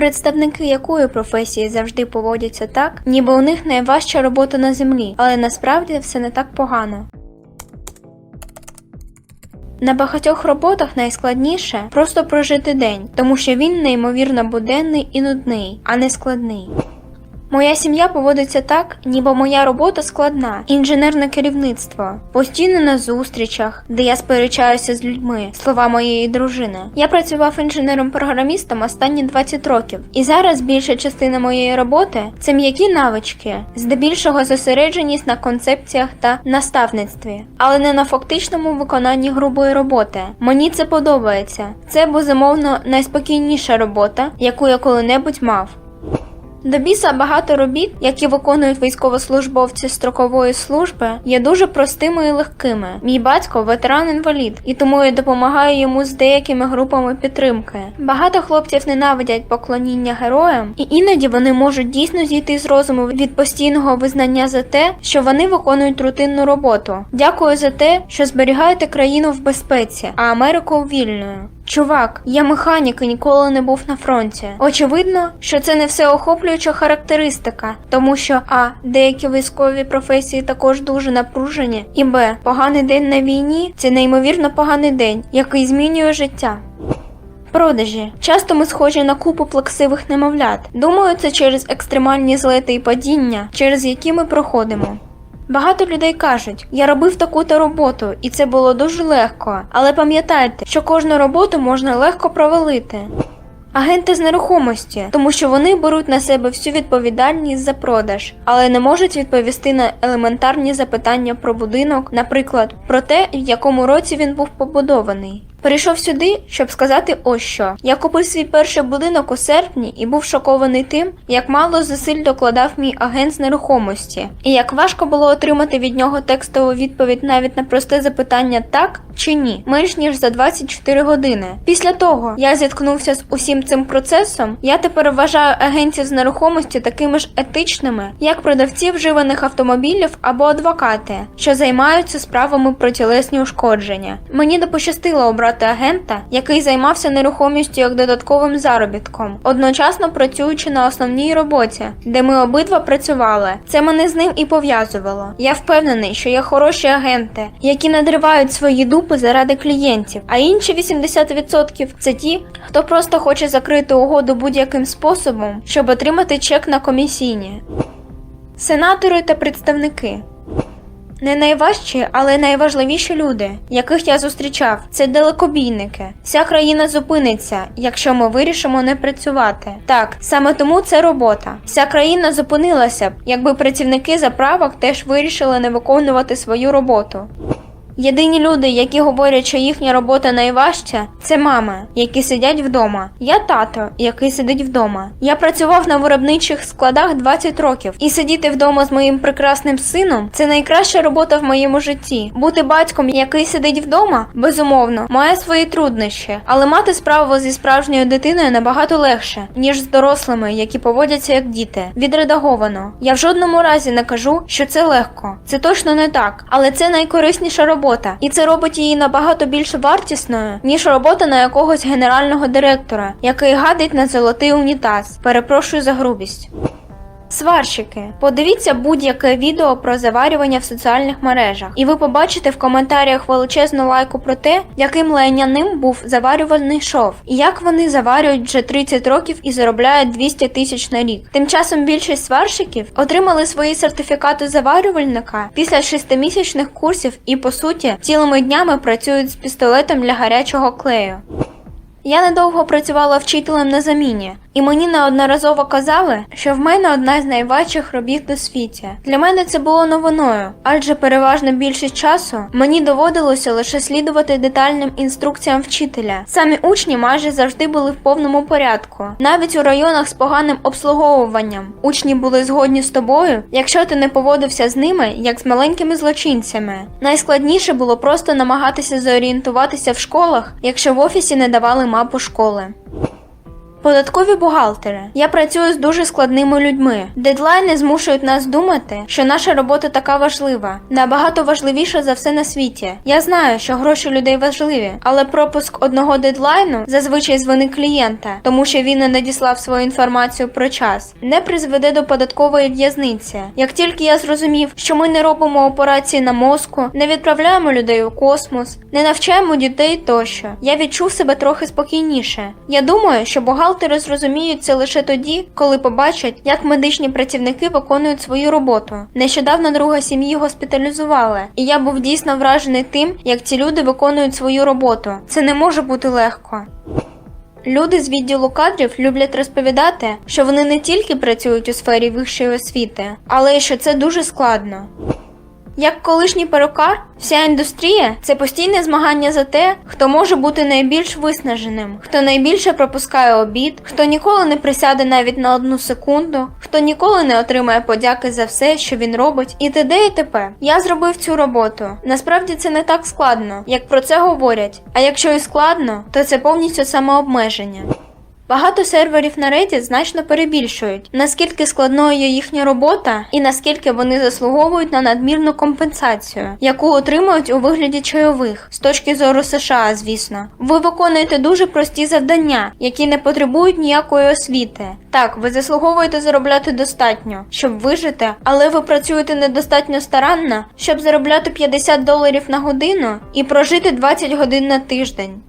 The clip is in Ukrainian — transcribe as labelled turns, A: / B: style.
A: Представники якої професії завжди поводяться так, ніби у них найважча робота на землі, але насправді все не так погано. На багатьох роботах найскладніше просто прожити день, тому що він неймовірно буденний і нудний, а не складний. Моя сім'я поводиться так, ніби моя робота складна, інженерне керівництво, постійно на зустрічах, де я сперечаюся з людьми, слова моєї дружини. Я працював інженером-програмістом останні 20 років, і зараз більша частина моєї роботи це м'які навички, здебільшого зосередженість на концепціях та наставництві, але не на фактичному виконанні грубої роботи. Мені це подобається. Це безумовно найспокійніша робота, яку я коли-небудь мав. До біса багато робіт, які виконують військовослужбовці строкової служби, є дуже простими і легкими. Мій батько ветеран-інвалід, і тому я допомагаю йому з деякими групами підтримки. Багато хлопців ненавидять поклоніння героям, і іноді вони можуть дійсно зійти з розуму від постійного визнання за те, що вони виконують рутинну роботу. Дякую за те, що зберігаєте країну в безпеці, а Америку вільною. Чувак, я механік і ніколи не був на фронті. Очевидно, що це не всеохоплююча характеристика, тому що а. Деякі військові професії також дуже напружені, і б. Поганий день на війні це неймовірно поганий день, який змінює життя. Продажі. Часто ми схожі на купу плаксивих немовлят. Думаю, це через екстремальні злети і падіння, через які ми проходимо. Багато людей кажуть, я робив таку-то роботу, і це було дуже легко. Але пам'ятайте, що кожну роботу можна легко провалити. Агенти з нерухомості, тому що вони беруть на себе всю відповідальність за продаж, але не можуть відповісти на елементарні запитання про будинок, наприклад, про те, в якому році він був побудований. Прийшов сюди, щоб сказати ось що. Я купив свій перший будинок у серпні і був шокований тим, як мало зусиль докладав мій агент з нерухомості, і як важко було отримати від нього текстову відповідь навіть на просте запитання так чи ні, менш ніж за 24 години. Після того я зіткнувся з усім цим процесом. Я тепер вважаю агентів з нерухомості такими ж етичними, як продавці вживаних автомобілів або адвокати, що займаються справами про тілесні ушкодження. Мені не пощастило обрати агента, який займався нерухомістю як додатковим заробітком, одночасно працюючи на основній роботі, де ми обидва працювали. Це мене з ним і пов'язувало. Я впевнений, що є хороші агенти, які надривають свої дупи заради клієнтів, а інші 80% це ті, хто просто хоче закрити угоду будь-яким способом, щоб отримати чек на комісійні. Сенатори та представники. Не найважчі, але найважливіші люди, яких я зустрічав, це далекобійники. Вся країна зупиниться, якщо ми вирішимо не працювати. Так, саме тому це робота. Вся країна зупинилася б, якби працівники заправок теж вирішили не виконувати свою роботу. Єдині люди, які говорять, що їхня робота найважча, це мами, які сидять вдома. Я тато, який сидить вдома. Я працював на виробничих складах 20 років, і сидіти вдома з моїм прекрасним сином це найкраща робота в моєму житті. Бути батьком, який сидить вдома, безумовно, має свої труднощі, але мати справу зі справжньою дитиною набагато легше, ніж з дорослими, які поводяться як діти. Відредаговано. Я в жодному разі не кажу, що це легко. Це точно не так, але це найкорисніша робота, і це робить її набагато більш вартісною, ніж робота на якогось генерального директора, який гадить на золотий унітаз. Перепрошую за грубість. Сварщики, подивіться будь-яке відео про заварювання в соціальних мережах, і ви побачите в коментарях величезну лайку про те, яким лайняним був заварювальний шов, і як вони заварюють вже 30 років і заробляють 200 тисяч на рік. Тим часом більшість сварщиків отримали свої сертифікати заварювальника після шестимісячних курсів і, по суті, цілими днями працюють з пістолетом для гарячого клею. Я недовго працювала вчителем на заміні, і мені неодноразово казали, що в мене одна з найважчих робіт у світі. Для мене це було новиною, адже переважна більшість часу мені доводилося лише слідувати детальним інструкціям вчителя. Самі учні майже завжди були в повному порядку, навіть у районах з поганим обслуговуванням. Учні були згодні з тобою, якщо ти не поводився з ними як з маленькими злочинцями. Найскладніше було просто намагатися зорієнтуватися в школах, якщо в офісі не давали мапу школи. Податкові бухгалтери. Я працюю з дуже складними людьми. Дедлайни змушують нас думати, що наша робота така важлива, набагато важливіша за все на світі. Я знаю, що гроші людей важливі, але пропуск одного дедлайну зазвичай з вини клієнта, тому що він не надіслав свою інформацію про час, не призведе до податкової в'язниці. Як тільки я зрозумів, що ми не робимо операції на мозку, не відправляємо людей у космос, не навчаємо дітей тощо, я відчув себе трохи спокійніше. Я думаю, що бухгалтери зрозуміють це лише тоді, коли побачать, як медичні працівники виконують свою роботу. Нещодавно друга сім'ї госпіталізували, і я був дійсно вражений тим, як ці люди виконують свою роботу. Це не може бути легко. Люди з відділу кадрів люблять розповідати, що вони не тільки працюють у сфері вищої освіти, але й що це дуже складно. Як колишній перукар, вся індустрія це постійне змагання за те, хто може бути найбільш виснаженим, хто найбільше пропускає обід, хто ніколи не присяде навіть на одну секунду, хто ніколи не отримає подяки за все, що він робить, і т.д. і т.п. Я зробив цю роботу. Насправді це не так складно, як про це говорять. А якщо і складно, то це повністю самообмеження. Багато серверів на Reddit значно перебільшують, наскільки складною є їхня робота і наскільки вони заслуговують на надмірну компенсацію, яку отримують у вигляді чайових з точки зору США, звісно. Ви виконуєте дуже прості завдання, які не потребують ніякої освіти. Так, ви заслуговуєте заробляти достатньо, щоб вижити, але ви працюєте недостатньо старанно, щоб заробляти 50 доларів на годину і прожити 20 годин на тиждень.